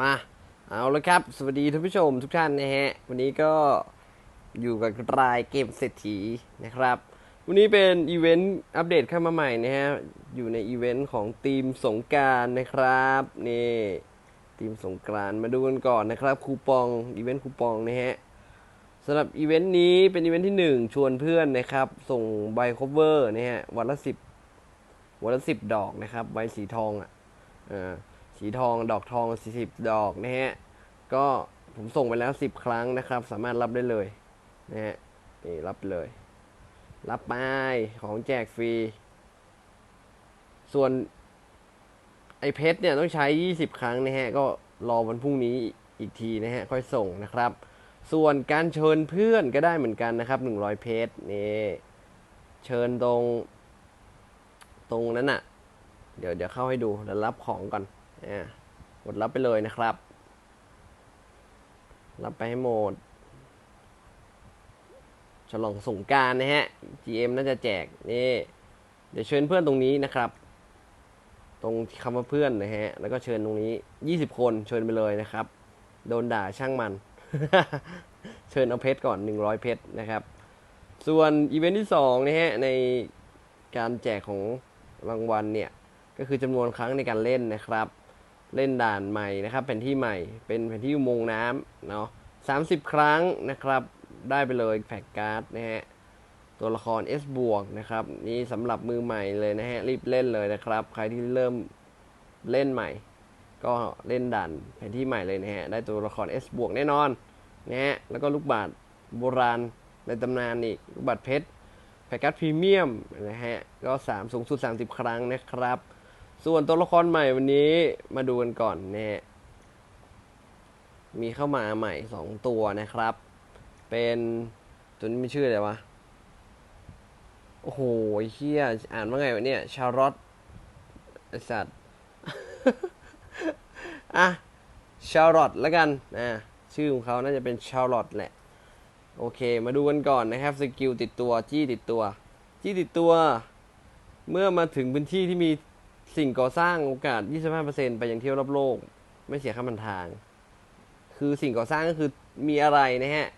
มาเอาละครับ สวัสดีท่านผู้ชมทุกท่านนะฮะ วันนี้ก็อยู่กับรายเกมเศรษฐีนะครับ วันนี้เป็นอีเวนต์อัปเดตเข้ามาใหม่นะฮะ อยู่ในอีเวนต์ของทีมสงการนะครับนี่ทีมสงกานต์มาดูกันก่อนนะครับคูปองอีเวนต์คูปองนะฮะสำหรับอีเวนต์นี้เป็นอีเวนต์ที่ 1 ชวนเพื่อนนะครับ ส่งใบคอเวอร์นะฮะวันละสิบวันละสิบดอกนะครับใบสีทองอะอ่า สีทองดอกทอง 40 ดอกนะฮะ ก็ผมส่งไปแล้ว 10 ครั้งนะครับ สามารถรับได้เลยนะฮะนี่รับเลย รับไปของแจกฟรี ส่วนไอเพชรเนี่ยต้องใช้ 20 ครั้งนะฮะ ก็รอวันพรุ่งนี้อีกทีนะฮะ ค่อยส่งนะครับ ส่วนการเชิญเพื่อนก็ได้เหมือนกันนะครับ 100 เพชรนี่เชิญตรงตรงนั้นอะเดี๋ยวเดี๋ยวเข้าให้ดูแล้วรับของก่อน กดรับไปเลยนะครับ รับไปให้หมด ฉลองสงการนะฮะ GM น่าจะแจกนี่เดี๋ยวเชิญเพื่อนตรงนี้นะครับ ตรงคำว่าเพื่อนนะฮะ แล้วก็เชิญตรงนี้ 20 คนเชิญไปเลยนะครับ โดนด่าช่างมัน เชิญเอาเพชรก่อน 100 เพชรนะครับ ส่วนอีเวนท์ที่2นะฮะในการแจกของรางวัลเนี่ย ก็คือจำนวนครั้งในการเล่นนะครับ เล่นด่านใหม่นะครับ แผนที่ใหม่เป็นแผนที่อุโมงค์น้ำเนาะสาครั้งนะครับ ได้ไปเลยแพ็กการ์ดนะฮะตัวละคร S บวกนะครับนี่สำหรับมือใหม่เลยนะฮะรีบเล่นเลยนะครับ ใครที่เริ่มเล่นใหม่ ก็เล่นด่านแผนที่ใหม่เลยนะฮะได้ตัวละคร S บวกแน่นอนนะฮะแล้วก็ลูกบาศโบราณในตำนานอีกลูกบาศเพชรแพ็กการ์ดพรีเมียมนะฮะก็ 3 สูงสุด 30 ครั้งนะครับ ส่วนตัวละครใหม่วันนี้มาดูกันก่อนเนะฮะมีเข้ามาใหม่2ตัวนะครับ เป็นตัวนี้ไม่ชื่ออะไรวะ โอ้โหเฮียอ่านว่าไงวะเนี่ย ชารอตสัตว์อะชารอตแล้วกันอะชื่อของเขาน่าจะเป็นชารอตแหละ โอเค มาดูกันก่อนนะครับสกิลติดตัว จี้ติดตัว จี้ติดตัว เมื่อมาถึงพื้นที่ที่มี สิ่งก่อสร้างโอกาส 25%ไปยังเที่ยวรอบโลก ไม่เสียค่ามันทาง คือสิ่งก่อสร้างก็คือมีอะไรนะฮะ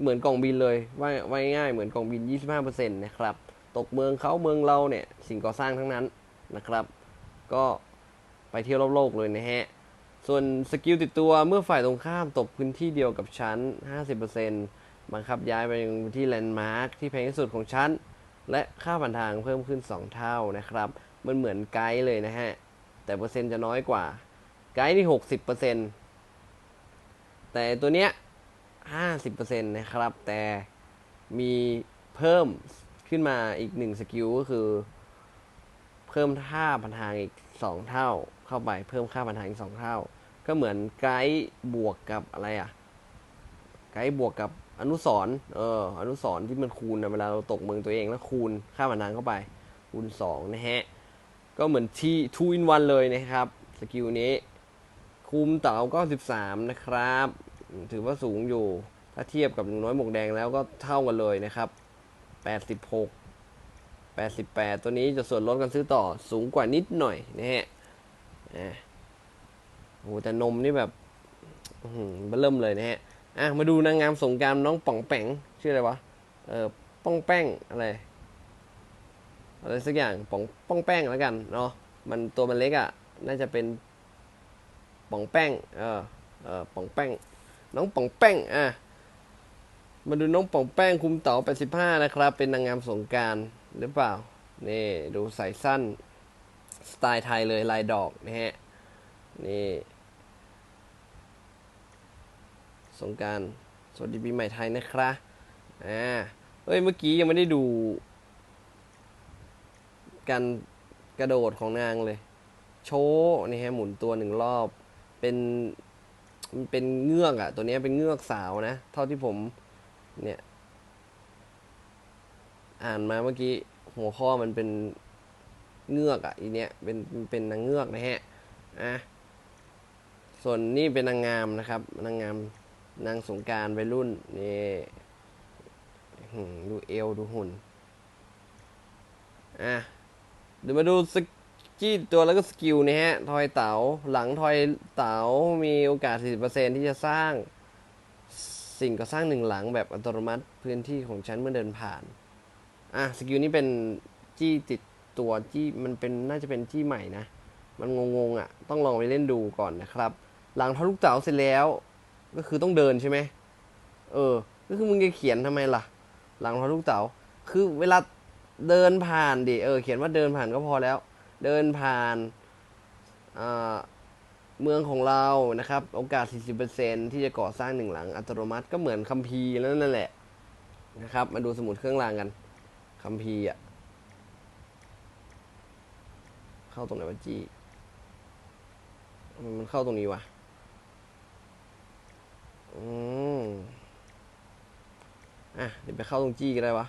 เหมือนกล่องบินเลย ว่าว่าง่ายๆเหมือนกล่องบิน 25%นะครับ ตกเมืองเขาเมืองเราเนี่ย สิ่งก่อสร้างทั้งนั้นนะครับ ก็ไปเที่ยวรอบโลกเลยนะฮะ ส่วนสกิลติดตัวเมื่อฝ่ายตรงข้ามตกพื้นที่เดียวกับชั้น 50%บังคับย้ายไปยังพื้นที่แลนด์มาร์คที่แพงที่สุดของชั้น และค่าผ่านทางเพิ่มขึ้น 2 เท่านะครับ มันเหมือนไกด์เลยนะฮะ แต่เปอร์เซ็นต์จะน้อยกว่า ไกด์นี่60%แต่ตัวเนี้ย50%นต์นะครับ แต่มีเพิ่มขึ้นมาอีกหนึ่งสกิลก็คือ เพิ่มค่าผ่านทางอีก2เท่าเข้าไปเพิ่มค่าผ่านทางอีก2เท่า ก็เหมือนไกด์บวกกับอะไรอะไกด์บวกกับอนุสรเออ อนุสรที่มันคูณนะเวลาเราตกเมืองตัวเองแล้วคูณค่าผ่านทางเข้าไป คูณ2นะฮะ ก็เหมือนที่ two in one เลยนะครับ สกิลนี้ คุมเต๋าก็13 นะครับ ถือว่าสูงอยู่ ถ้าเทียบกับลุงน้อยหมวกแดงแล้วก็เท่ากันเลยนะครับ 86 88 ตัวนี้จะส่วนลดกันซื้อต่อสูงกว่านิดหน่อยนะฮะอะโอ้โหแต่นมนี่แบบเริ่มเลยนะฮะอะมาดูนางงามสงการน้องป่องแป๋งชื่ออะไรวะ เออป้องแป้งอะไร อะไรสักอย่างป่องป้องแป้งแล้วกันเนาะมันตัวมันเล็กอะ่ะน่าจะเป็นป่องแป้งเออเออป่องแป้ง น้องป่องแป้งอะมาดูน้องป่องแป้งคุมเต๋า85 นะครับ เป็นนางงามสงการหรือเปล่า นี่ดูใส่สั้น สไตล์ไทยเลยลายดอกนะฮะ นี่ สงการสวัสดีปีใหม่ไทยนะครับอ่าเฮ้ย เมื่อกี้ยังไม่ได้ดู การกระโดดของนางเลย โชว์นี่ฮะหมุนตัวหนึ่งรอบ เป็นมันเป็นเงือกอะตัวนี้เป็นเงือกสาวนะ เท่าที่ผมเนี่ย อ่านมาเมื่อกี้หัวข้อมันเป็นเงือกอะอีเนี้ยเป็นเป็นนางเงือกนะฮะอะส่วนนี่เป็นนางงามนะครับ นางงามนางสงการวัยรุ่นนี่ดูเอวดูหุ่นอะ เดี๋ยวมาดูสจี้ตัวแล้วก็สกิลนะฮะ ทอยเต๋าหลังทอยเต๋ามีโอกาส 40%ที่จะสร้าง สิ่งก่อสร้างหนึ่งหลังแบบอัตโนมัติพื้นที่ของฉันเมื่อเดินผ่าน อะ สกิลนี้เป็นจี้ติดตัวจี้มันเป็นน่าจะเป็นจี้ใหม่นะ มันงงๆอะ ต้องลองไปเล่นดูก่อนนะครับ หลังทอดลูกเต๋าเสร็จแล้ว ก็คือต้องเดินใช่ไหมเออ ก็คือมึงจะเขียนทำไมล่ะ หลังทอดลูกเต๋าคือเวลา เดินผ่านดิเออเขียนว่าเดินผ่านก็พอแล้ว เดินผ่านอ่าเมืองของเรานะครับ โอกาส 40%ที่จะก่อสร้างหนึ่งหลังอัตโนมัติก็เหมือนคัมภีร์แล้วนั่นแหละนะครับ มาดูสมุดเครื่องรางกันคัมภีร์อะเข้าตรงไหนวะจี้มมันเข้าตรงนี้วะอืมอะเดี๋ยวไปเข้าตรงจี้ก็ได้วะ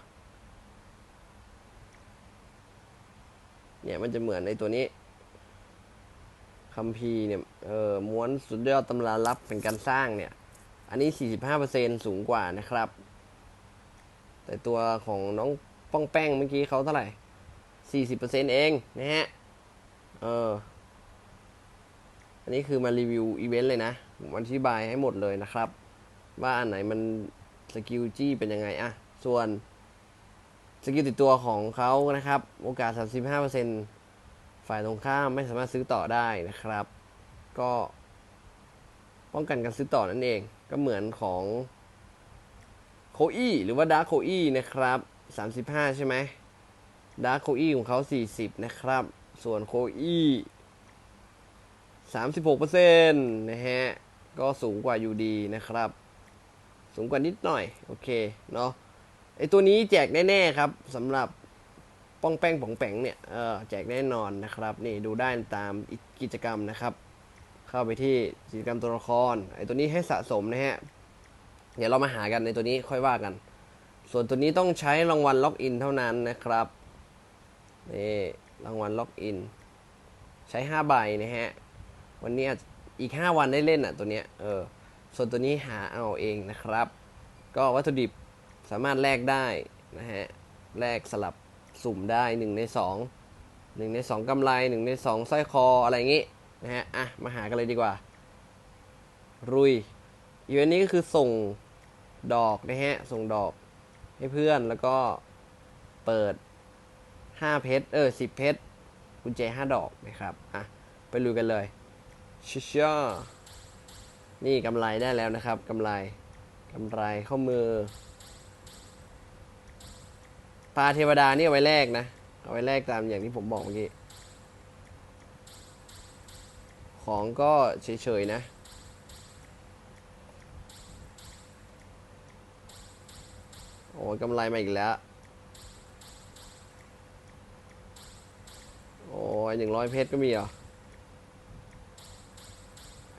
เนี่ยมันจะเหมือนในตัวนี้คัมภีร์เนี่ยเออม้วนสุดยอดตำราลับเป็นการสร้างเนี่ย อันนี้ 45%สูงกว่านะครับ แต่ตัวของน้องป้องแป้งเมื่อกี้เขาเท่าไหร่ 40%เองนะฮะเอออันนี้คือมารีวิวอีเวนต์เลยนะผมอธิบายให้หมดเลยนะครับ ว่าอันไหนมันสกิลจี้เป็นยังไงอะส่วน สกิลติดตัวของเขานะครับ โอกาส 35%ฝ่ายตรงข้ามไม่สามารถซื้อต่อได้นะครับ ก็ป้องกันการซื้อต่อนั่นเอง ก็เหมือนของโคอี้หรือว่าดาร์โคอี้นะครับ 35 ใช่ไหมดาร์โคอี้ของเขา 40 นะครับ ส่วนโคอี้36%นะฮะ ก็สูงกว่าอยู่ดีนะครับ สูงกว่านิดหน่อย โอเค เนาะ ไอตัวนี้แจกแน่ๆครับสำหรับป้องแป้งป๋องแปงเนี่ยเออแจกแน่นอนนะครับ นี่ดูได้ตามกิจกรรมนะครับ เข้าไปที่กิจกรรมตัวละครไอตัวนี้ให้สะสมนะฮะเดี๋ยวเรามาหากันในตัวนี้ค่อยว่ากัน ส่วนตัวนี้ต้องใช้รางวัลล็อกอินเท่านั้นนะครับนี่รางวัลล็อกอินใช้ 5 ใบนะฮะ วันนี้อีก 5 วันได้เล่นอะตัวเนี้ยเออส่วนตัวนี้หาเอาเองนะครับ ก็วัตถุดิบ สามารถแลกได้นะฮะแลกสลับสุ่มได้หนึ่งในสองหนึ่งในสองกำไรหนึ่งในสองสร้อยคออะไรอย่างงี้นะฮะอะมาหากันเลยดีกว่า รุยอีเวนต์นี้ก็คือส่งดอกนะฮะส่งดอกให้เพื่อนแล้วก็เปิด 5 เพชรเออ 10 เพชรกุญแจ 5 ดอกนะครับอะไปลุยกันเลยชิชานี่กำไรได้แล้วนะครับกำไรกำไรข้อมือ ปลาเทวดานี่เอาไว้แลกนะ เอาไว้แลกตามอย่างที่ผมบอกเมื่อกี้ ของก็เฉยๆนะ โอ้ยกำไรมาอีกแล้ว โอ้ยหนึ่งร้อยเพชรก็มีเหรอ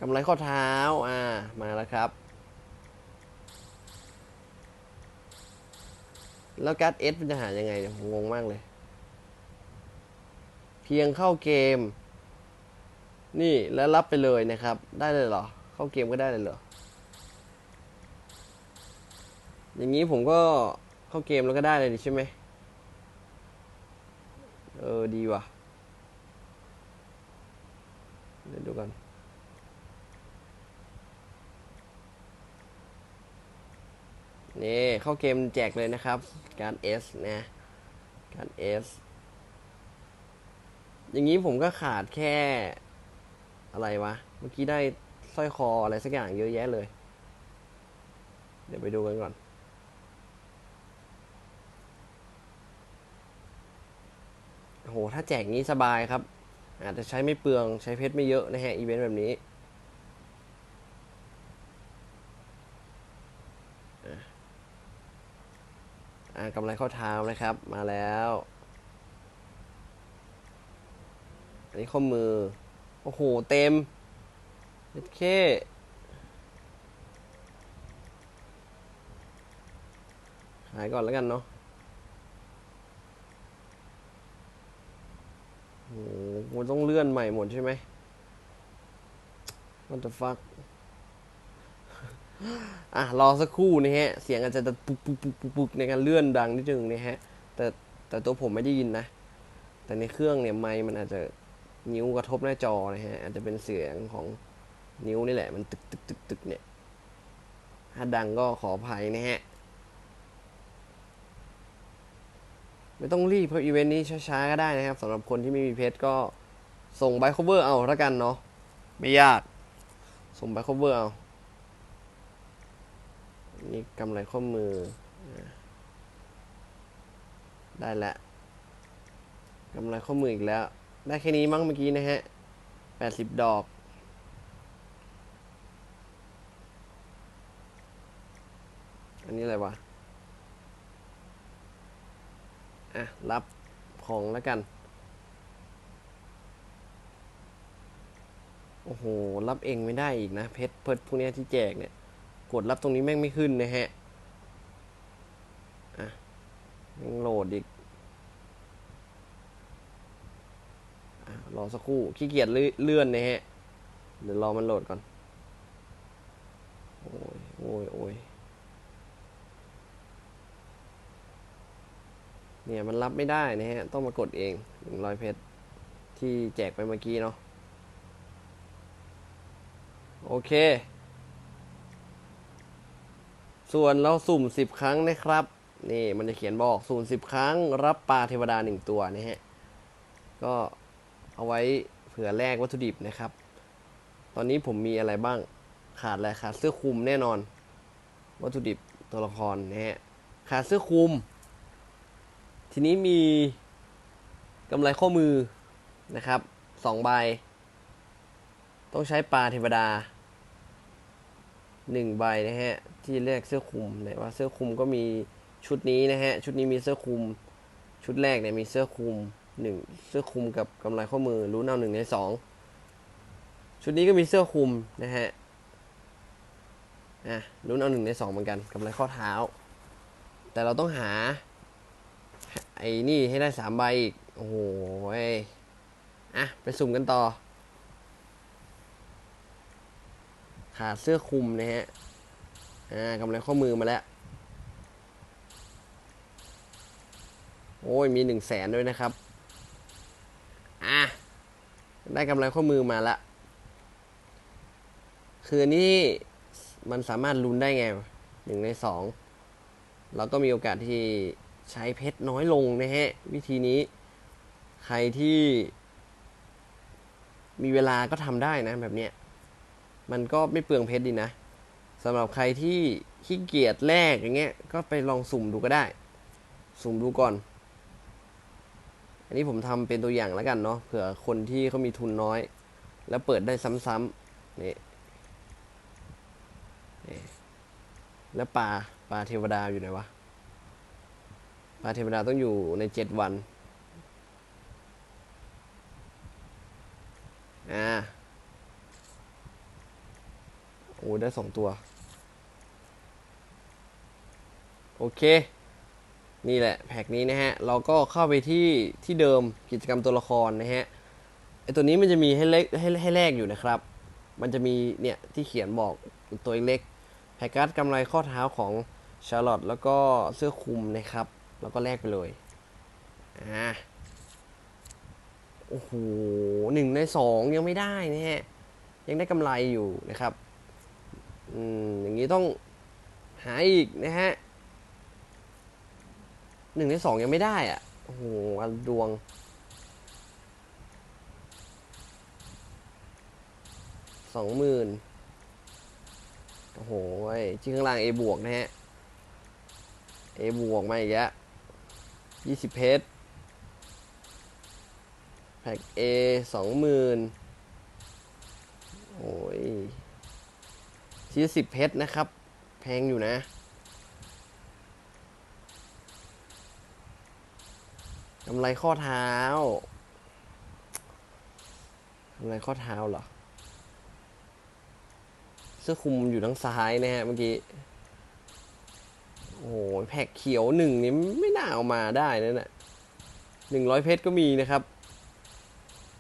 กำไรข้อเท้า อ่า มาแล้วครับ แล้วการ์ดเอสมันจะหายังไงเนี่ยผมงงมากเลย เพียงเข้าเกม นี่แล้วรับไปเลยนะครับ ได้เลยเหรอ เข้าเกมก็ได้เลยเหรอ อย่างนี้ผมก็เข้าเกมแล้วก็ได้เลยใช่ไหมเออ ดีว่ะเดี๋ยวดูกันนี่เข้าเกมแจกเลยนะครับ การ S นะการ S อย่างนี้ผมก็ขาดแค่อะไรวะ เมื่อกี้ได้สร้อยคออะไรสักอย่างเยอะแยะเลย เดี๋ยวไปดูกันก่อนโอ้โหถ้าแจกนี้สบายครับ อาจจะใช้ไม่เปลืองใช้เพชรไม่เยอะนะฮะ อีเวนต์แบบนี้ กำไรข้อเท้านะครับ มาแล้ว อันนี้ข้อมือ โอ้โห เต็มเอ็ดเคขายก่อนแล้วกันเนาะโอ้โหมันต้องเลื่อนใหม่หมดใช่ไหม What the fuck อะรอสักครู่นะฮะ เสียงอาจจะปุกปุกปุกปุกปุกในการเลื่อนดังนิดนึงนะฮะ แต่แต่ตัวผมไม่ได้ยินนะ แต่ในเครื่องเนี่ยไมค์มันอาจจะนิ้วกระทบหน้าจอนะฮะ อาจจะเป็นเสียงของนิ้วนี่แหละ มันตึกตึกตึกตึกเนี่ย ถ้าดังก็ขออภัยนะฮะ ไม่ต้องรีบเพราะอีเวนต์นี้ช้าๆก็ได้นะครับสำหรับคนที่ไม่มีเพชรก็ส่งไบ c คเวอร์เอาละกันเนาะ ไม่ยาก ส่งไบ c คเวอร์เอา นี่กำไรข้อมือ ได้แล้วกำไรข้อมืออีกแล้ว ได้แค่นี้มั้งเมื่อกี้นะฮะแปดสิบดอก อันนี้อะไรวะ อะ รับของแล้วกัน โอ้โห รับเองไม่ได้อีกนะ เพชรเพชรพวกนี้ที่แจกเนี่ย กดรับตรงนี้แม่งไม่ขึ้นนะฮะอะแม่งโหลดอีกรอสักครู่ขี้เกียจเลื่เลื่อนนะฮะ เดี๋ยวรอมันโหลดก่อน โอ้ยโอ้ยโอ้ยเนี่ยมันรับไม่ได้นะฮะ ต้องมากดเองหนึ่งร้อยเพชรที่แจกไปเมื่อกี้เนาะโอเค ส่วนเราสุ่มสิบครั้งนะครับ นี่มันจะเขียนบอกสุ่มสิบครั้ง รับปลาเทวดาหนึ่งตัวนะฮะ ก็เอาไว้เผื่อแลกวัตถุดิบนะครับ ตอนนี้ผมมีอะไรบ้างขาดอะไรขาดเสื้อคลุมแน่นอน วัตถุดิบตัวละครนะฮะขาดเสื้อคลุม ทีนี้มีกำไรข้อมือนะครับสองใบ ต้องใช้ปลาเทวดา หนึ่งใบนะฮะ ที่เรียกเสื้อคลุมเนี่ยว่าเสื้อคลุมก็มีชุดนี้นะฮะ ชุดนี้มีเสื้อคลุม ชุดแรกเนี่ยมีเสื้อคลุมหนึ่งเสื้อคลุมกับกำไรข้อมือรู้เอาหนึ่งในสองชุดนี้ก็มีเสื้อคลุมนะฮะอะรู้เอาหนึ่งในสองเหมือนกันกำไรข้อเท้า แต่เราต้องหา ไอ้นี่ให้ได้สามใบอีก โอ้โหอะไปสุ่มกันต่อ ขาดเสื้อคลุมนะฮะ อ่ากำไรข้อมือมาแล้ว โอ้ย มีหนึ่งแสนด้วยนะครับ อะ ได้กำไรข้อมือมาละ คือนนี้มันสามารถลุ้นได้ไงหนึ่งในสอง เราก็มีโอกาสที่ใช้เพชรน้อยลงนะฮะ วิธีนี้ ใครที่มีเวลาก็ทำได้นะแบบเนี้ย มันก็ไม่เปลืองเพชรดีนะสำหรับใครที่ขี้เกียจแลกอย่างเงี้ย ก็ไปลองสุ่มดูก็ได้ สุ่มดูก่อน อันนี้ผมทำเป็นตัวอย่างแล้วกันเนาะเผื่อคนที่เขามีทุนน้อย แล้วเปิดได้ซ้ำๆนี่นี่แล้วปลาปลาเทวดาอยู่ไหนวะปลาเทวดาต้องอยู่ในเจ็ดวัน อ่า โอ้ได้สองตัว โอเค นี่แหละแพ็กนี้นะฮะ เราก็เข้าไปที่ที่เดิมกิจกรรมตัวละครนะฮะไอตัวนี้มันจะมีให้เล็กให้ให้แลกอยู่นะครับ มันจะมีเนี่ยที่เขียนบอกตัวเล็กแพ็กการ์ดกำไรข้อเท้าของชาร์ลอตแล้วก็เสื้อคลุมนะครับ แล้วก็แลกไปเลยอ่าโอ้โหหนึ่งในสองยังไม่ได้นะฮะ ยังได้กำไรอยู่นะครับ อืมอย่างนี้ต้องหาอีกนะฮะหนึ่งในสองยังไม่ได้อะโอ้โหอันดวง สองหมื่นโอ้โหชื่อข้างล่าง A บวกนะฮะ A บวกมาอีกแล้วยี่สิบเพชรแพ็ก A สองหมื่นโอ้ย ชิ้นสิบเพชรนะครับ แพงอยู่นะกำไรข้อเท้ากำไรข้อเท้าเหรอ เสื้อคลุมอยู่ทางซ้ายนะฮะเมื่อกี้ โอ้โหแพ็กเขียวหนึ่งนี่ไม่น่าเอามาได้นะน่ะหนึ่งร้อยเพชรก็มีนะครับ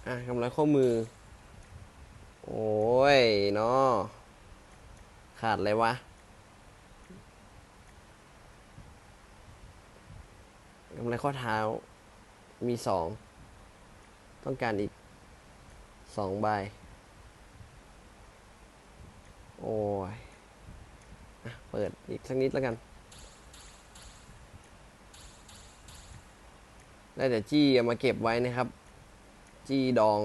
อะกำไรข้อมือ โอ้ยเนาะ ขาดอะไรวะ กำไรข้อเท้า มีสอง ต้องการอีกสองใบ โอ้ยอเปิดอีกสักนิดแล้วกัน ได้แต่จี้เอามาเก็บไว้นะครับ จี้ดอง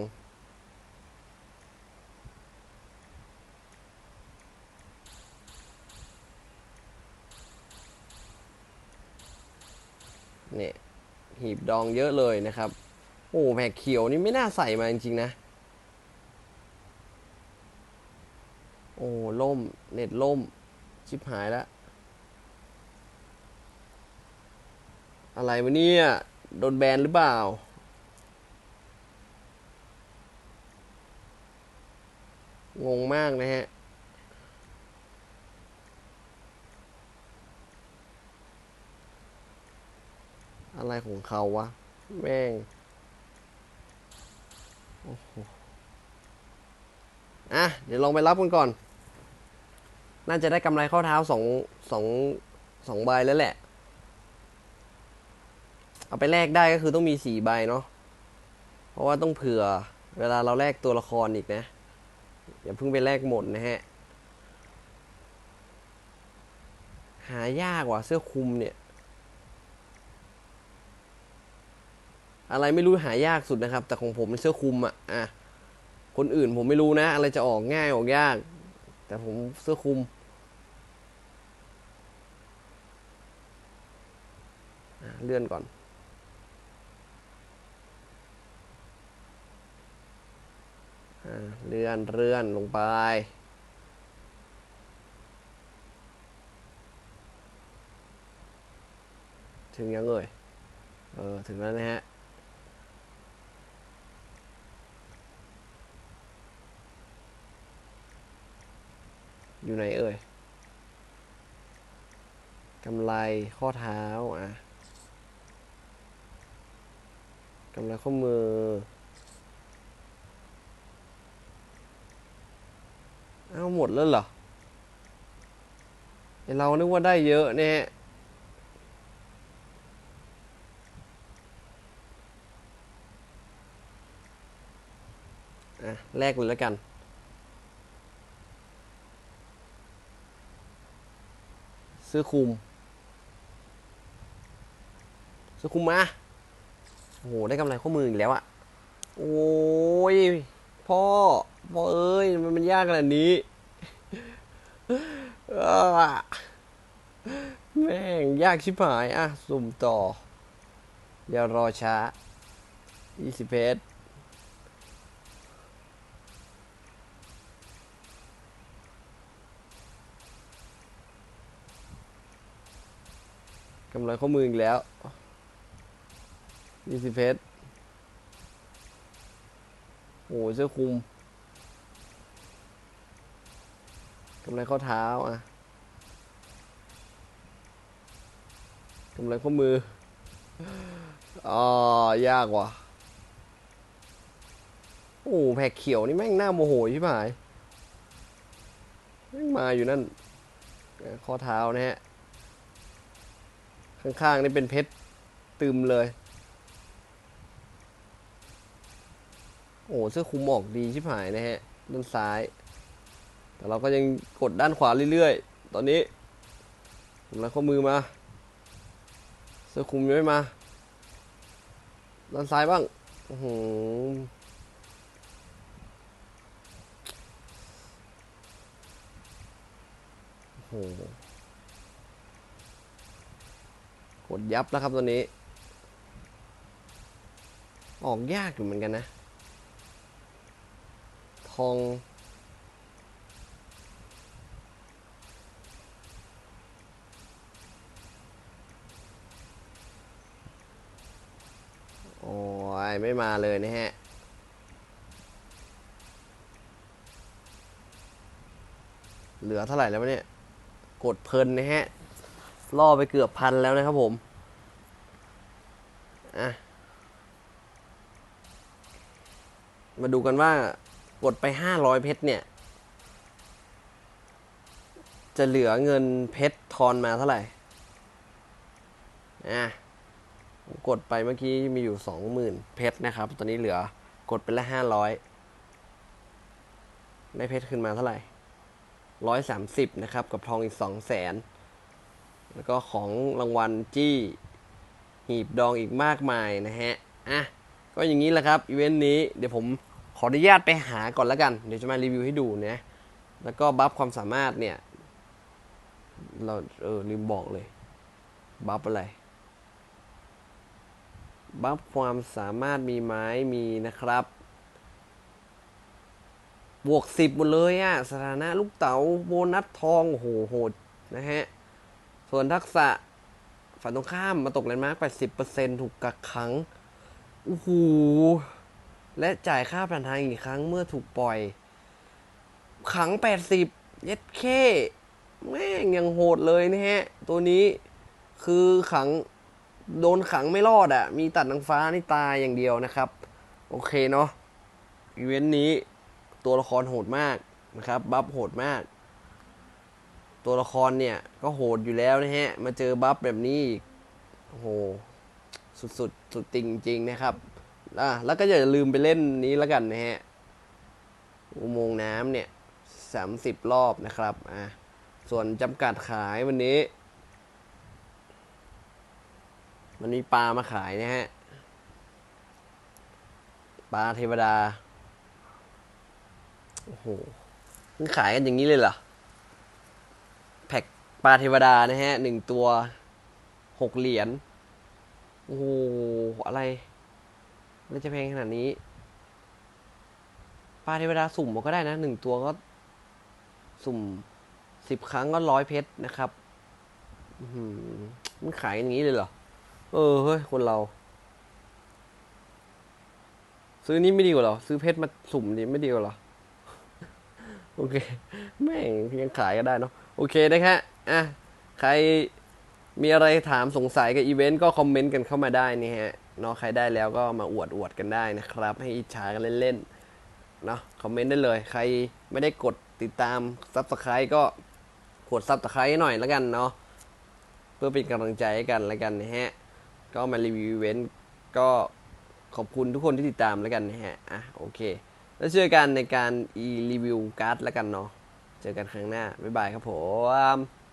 เนี่ยหีบดองเยอะเลยนะครับ โอ้แผกเขียวนี่ไม่น่าใส่มาจริงๆนะ โอ้ล่ม เน็ตล่ม ชิบหายแล้วอะไรวะเนี่ยโดนแบนหรือเปล่า งงมากนะฮะ อะไรของเขาวะ แม่ง โอ้โห อะ เดี๋ยวลองไปรับกันก่อน น่าจะได้กำไรข้อเท้าสองสองสองใบแล้วแหละ เอาไปแลกได้ก็คือต้องมีสี่ใบเนาะ เพราะว่าต้องเผื่อ เวลาเราแลกตัวละครอีกนะ อย่าเพิ่งไปแลกหมดนะฮะ หายากว่ะเสื้อคลุมเนี่ย อะไรไม่รู้หายากสุดนะครับ แต่ของผมเป็นเสื้อคลุมอะอะคนอื่นผมไม่รู้นะ อะไรจะออกง่ายออกยาก แต่ผมเสื้อคลุมเลื่อนก่อนอเลื่อนเลื่อนลงไป ถึงยังเอ่ย เออ ถึงแล้วนะฮะ อยู่ไหนเอ่ยกำไรข้อเท้าอะกำไรข้อมือ เอ้าหมดแล้วเหรอเรานึกว่าได้เยอะเนี่ยอะแลกเลยแล้วกัน ซื้อคุม ซื้อคุมมาโอ้โหได้กำไรข้อมืออีกแล้วอะโอ้ยพ่อ พ่อเอ้ยมันมันยากขนาดนี้แม่งยากชิบหาย อะ สุ่มต่อ อย่ารอช้า 20เพชร กำไรข้อมืออีกแล้วยี่สิบเพชรโอ้โหเสื้อคลุมกำไรข้อเท้าอะกำไรข้อมืออ๋อยากว่ะโอ้โหแผกเขียวนี่แม่งหน้าโมโหใช่ไหมแม่งมาอยู่นั่นข้อเท้านะฮะ ข้างๆนี่เป็นเพชรตึมเลย โอ้เสื้อคลุมออกดีชิบหายนะฮะ ด้านซ้าย แต่เราก็ยังกดด้านขวาเรื่อยๆ ตอนนี้ผมแล้วข้อมือมา เสื้อคลุมยังไม่มา ด้านซ้ายบ้างโอ้โหโอ้โห กดยับแล้วครับตัวนี้ ออกยากอยู่เหมือนกันนะ ทอง โอ้ย ไม่มาเลยนะฮะเหลือเท่าไหร่แล้ววะเนี่ย กดเพลินนะฮะ ล่อไปเกือบพันแล้วนะครับผมอะมาดูกันว่ากดไปห้าร้อยเพชรเนี่ย จะเหลือเงินเพชรทอนมาเท่าไหร่อะกดไปเมื่อกี้มีอยู่สองหมื่นเพชรนะครับ ตอนนี้เหลือกดไปละห้าร้อยได้เพชรขึ้นมาเท่าไหร่ร้อยสามสิบนะครับ กับทองอีกสอง แล้วก็ของรางวัลจี้หีบดองอีกมากมายนะฮะ อะ ก็อย่างนี้แหละครับอีเวนต์นี้เดี๋ยวผมขออนุญาตไปหาก่อนแล้วกัน เดี๋ยวจะมารีวิวให้ดูนะ แล้วก็บัฟความสามารถเนี่ย เราเออลืมบอกเลย บัฟอะไร บัฟความสามารถมีไหมมีนะครับ บวกสิบหมดเลยอะสถานะลูกเต๋าโบนัสทองโหโหดนะฮะ ส่วนทักษะฝั่งตรงข้ามมาตกแลนด์มาร์ก80%ถูกกักขังโอ้โหและจ่ายค่าผ่านทางอีกครั้งเมื่อถูกปล่อย ขัง80เย็ดเคแม่งยังโหดเลยนะฮะ ตัวนี้คือขังโดนขังไม่รอดอะ่ะ มีตัดนางฟ้านี่ตายอย่างเดียวนะครับ โอเคเนาะอีเวนต์นี้ตัวละครโหดมากนะครับ บัฟโหดมาก ตัวละครเนี่ย ก็โหดอยู่แล้วนะฮะ มาเจอบัฟแบบนี้โอ้โห สุดสุดสุดจริงจริงนะครับอะแล้วก็อย่าลืมไปเล่นนี้แล้วกันนะฮะ อุโมงน้ำเนี่ยสามสิบรอบนะครับอะส่วนจำกัดขายวันนี้ มันมีปลามาขายนะฮะ ปลาเทวดา โอ้โหมันขายกันอย่างนี้เลยเหรอ ปลาเทวดานะฮะหนึ่งตัวหกเหรียญโอ้โหอะไรมันจะแพงขนาดนี้ปลาเทวดาสุ่มก็ได้นะหนึ่งตัวก็ สุ่มสิบครั้งก็ร้อยเพชรนะครับมันขายอย่างนี้เลยเหรอ เออเฮ้ย คนเรา ซื้อนี่ไม่ดีกว่าหรอ ซื้อเพชรมาสุ่มนี่ไม่ดีกว่าหรอ โอเค แม่งยังขายก็ได้เนาะโอเคนะครับ อะใครมีอะไรถามสงสัยกับอีเวนต์ก็คอมเมนต์กันเข้ามาได้นี่ฮะเนาะใครได้แล้วก็มาอวดอวดกันได้นะครับ ให้อิจฉากันเล่นๆเนาะคอมเมนต์ได้เลย ใครไม่ได้กดติดตามซับสไคร b ์ก็กดซับสไคร b ์หน่อยแล้วกันเนาะเพื่อเป็นกำลังใจให้กันแล้วกันนะฮะก็มารีวิวอีเวนต์ก็ขอบคุณทุกคนที่ติดตามแล้วกันนะฮะอะโอเค แล้วเจอกันในการอีรีวิวการ์ดแล้วกันเนาะเจอกันครั้งหน้าบ๊ายบายครับผม